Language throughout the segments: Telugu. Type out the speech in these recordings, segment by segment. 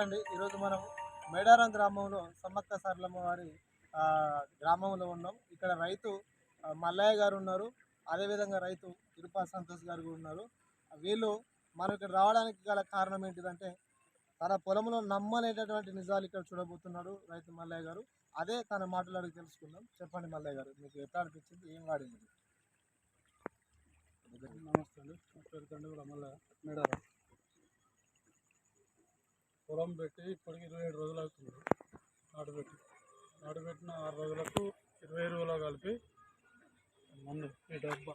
అండి. ఈరోజు మనం మేడారం గ్రామంలో సమ్మక్క సారలమ్మ వారి గ్రామంలో ఉన్నాం. ఇక్కడ రైతు మల్లయ్య గారు ఉన్నారు. అదేవిధంగా రైతు తిరుపా సంతోష్ గారు కూడా ఉన్నారు. వీళ్ళు మనం ఇక్కడ రావడానికి గల కారణం ఏంటిదంటే తన పొలంలో నమ్మలేటటువంటి నిజాలు ఇక్కడ చూడబోతున్నాడు రైతు మల్లయ్య గారు. అదే తన మాటలు అడిగి తెలుసుకుందాం. చెప్పండి మల్లయ్య గారు మీకు ఎట్లా అనిపించింది? ఏం వాడింది? నమస్తే అండి. మల్ల మేడారం. పొలం పెట్టి ఇప్పటికి ఇరవై ఏడు రోజులు అవుతుంది. నాటు పెట్టి. నాటు పెట్టిన ఆరు రోజులకు ఇరవై ఎరువులో కలిపి మందు ఈ డబ్బా.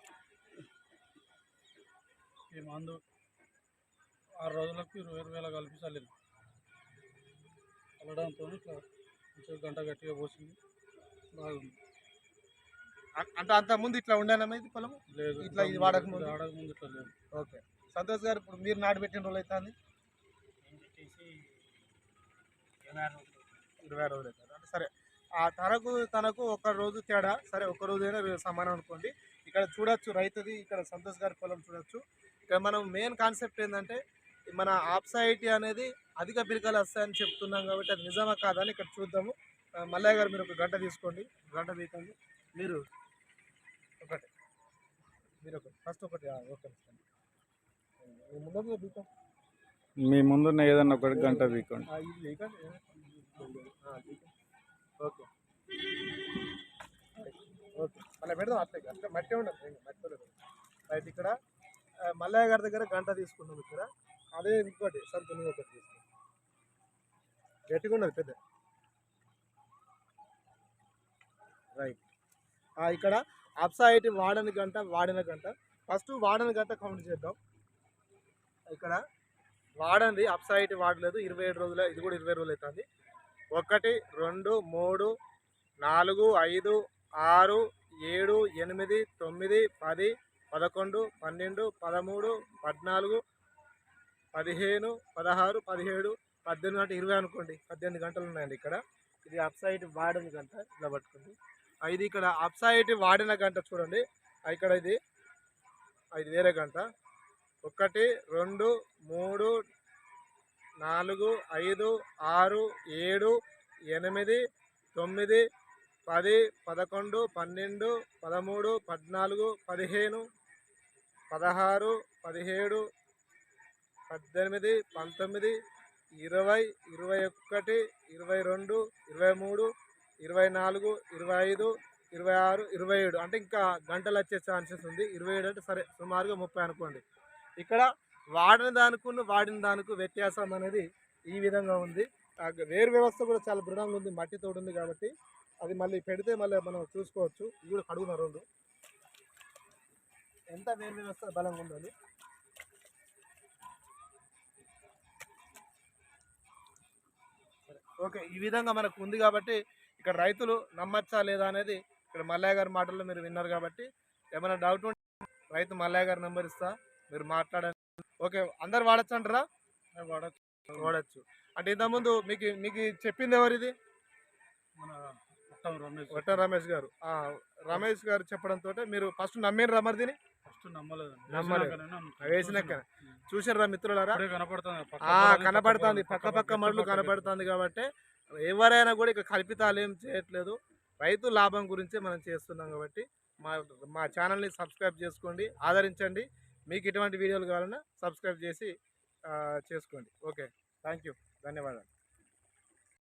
ఈ మందు ఆరు రోజులకు ఇరవై ఇరవై వేల కలిపి చల్లింది. చల్లడంతో ఇట్లా కొంచెం గంట గట్టిగా పోసింది. బాగుంది. అంటే అంత ముందు ఇట్లా ఉండేనా ఇది పొలం లేదు ఇట్లా ఇది వాడక ముందు? వాడక ముందు ఇట్లా లేదు. ఓకే. సంతోష్ గారు ఇప్పుడు మీరు నాటు పెట్టిన రోజులు అవుతుంది? ఇరవై రోజులు అవుతుంది. అంటే సరే ఆ తనకు తనకు ఒక రోజు తేడా సరే ఒక రోజు అయినా సమానం అనుకోండి. ఇక్కడ చూడొచ్చు రైతుది ఇక్కడ సంతోష్ గారి పొలం చూడొచ్చు. ఇక్కడ మనం మెయిన్ కాన్సెప్ట్ ఏంటంటే మన ఆప్సైటీ అనేది అధిక పిలకలు వస్తాయని చెప్తున్నాం కాబట్టి అది నిజమా కాదని ఇక్కడ చూద్దాము. మల్లయ్య గారు మీరు ఒక గంట తీసుకోండి. గంట తీసుకోండి మీరు ఒకటి. మీరు ఒకటి. ఫస్ట్ ఒకటి ఓకే. ముందు తీసుకోండి మీ ముందున్న ఏదన్నా ఒకటి గంట తీసుకోండి ఓకే ఓకే మళ్ళీ పెడదాం అట్లే అట్లా మట్టి ఉండదు మట్టి ఉండదు. రైట్ ఇక్కడ మల్లయ్య గారి దగ్గర గంట తీసుకున్నాం ఇక్కడ. అదే ఇంకోటి సంత నువ్వు ఒకటి తీసుకున్నాం గట్టిగా ఉన్నది పెద్ద. రైట్. ఇక్కడ అప్సాయిటీ వాడని గంట వాడిన గంట. ఫస్ట్ వాడని గంట కౌంట్ చేద్దాం. ఇక్కడ వాడండి అప్సైట్ వాడలేదు. ఇరవై ఏడు రోజులు ఇది కూడా ఇరవై రోజులు అవుతుంది. ఒకటి రెండు మూడు నాలుగు ఐదు ఆరు ఏడు ఎనిమిది తొమ్మిది పది పదకొండు పన్నెండు పదమూడు పద్నాలుగు పదిహేను పదహారు పదిహేడు పద్దెనిమిది అంటే ఇరవై అనుకోండి. పద్దెనిమిది గంటలు ఉన్నాయండి ఇక్కడ. ఇది అప్సైట్ వాడిన గంట ఇలా పట్టుకోండి. ఇది ఇక్కడ అప్సైట్ వాడిన గంట చూడండి. ఇక్కడ ఇది ఇది వేరే గంట. ఒకటి రెండు మూడు నాలుగు ఐదు ఆరు ఏడు ఎనిమిది తొమ్మిది పది పదకొండు పన్నెండు పదమూడు పద్నాలుగు పదిహేను పదహారు పదిహేడు పద్దెనిమిది పంతొమ్మిది ఇరవై ఇరవై ఒకటి ఇరవై రెండు ఇరవై మూడు ఇరవై నాలుగు ఇరవై ఐదు ఇరవై ఆరు ఇరవై ఏడు. అంటే ఇంకా గంటలు వచ్చే ఛాన్సెస్ ఉంది. ఇరవై ఏడు అంటే సరే సుమారుగా ముప్పై అనుకోండి. ఇక్కడ వాడిన దానికి వాడిన దానికి వ్యత్యాసం అనేది ఈ విధంగా ఉంది. ఆ వేరు వ్యవస్థ కూడా చాలా దృఢంగా ఉంది మట్టితో ఉంది కాబట్టి అది మళ్ళీ పెడితే మళ్ళీ మనం చూసుకోవచ్చు. ఇది కూడా కడుగున రెండు. ఎంత వేరు వ్యవస్థ బలంగా ఉండాలి సరే, ఓకే ఈ విధంగా మనకు ఉంది కాబట్టి ఇక్కడ రైతులు నమ్మచ్చా లేదా అనేది ఇక్కడ మల్లయ్య గారి మాటల్లో మీరు విన్నారు కాబట్టి ఏమైనా డౌట్ ఉంటే రైతు మల్లయ్య గారి నెంబర్ ఇస్తా. మీరు మాట్లాడండి. ఓకే అందరు వాడచ్చు అంటారా వాడచ్చు. వాడచ్చు. అంటే ఇంతకుముందు మీకు మీకు చెప్పింది ఎవరు ఇది మన మొత్తం రమేష్. వట్ట రమేష్ గారు. రమేష్ గారు చెప్పడంతో మీరు ఫస్ట్ నమ్మిన ఫస్ట్ నమ్మలేదు. నమ్మలేదు. వేసినాక చూసారా మిత్రులారా? కనపడుతుంది. కనపడుతుంది. పక్క పక్క మడులు కనపడుతుంది కాబట్టి ఎవరైనా కూడా ఇక కల్పితాలు ఏం చేయట్లేదు. రైతు లాభం గురించే మనం చేస్తున్నాం కాబట్టి మా మా ఛానల్ని సబ్స్క్రైబ్ చేసుకోండి ఆదరించండి. మీకు ఇటువంటి వీడియోలు కావాలన్నా సబ్స్క్రైబ్ చేసి చేసుకోండి. ఓకే. థ్యాంక్ యూ ధన్యవాదాలు.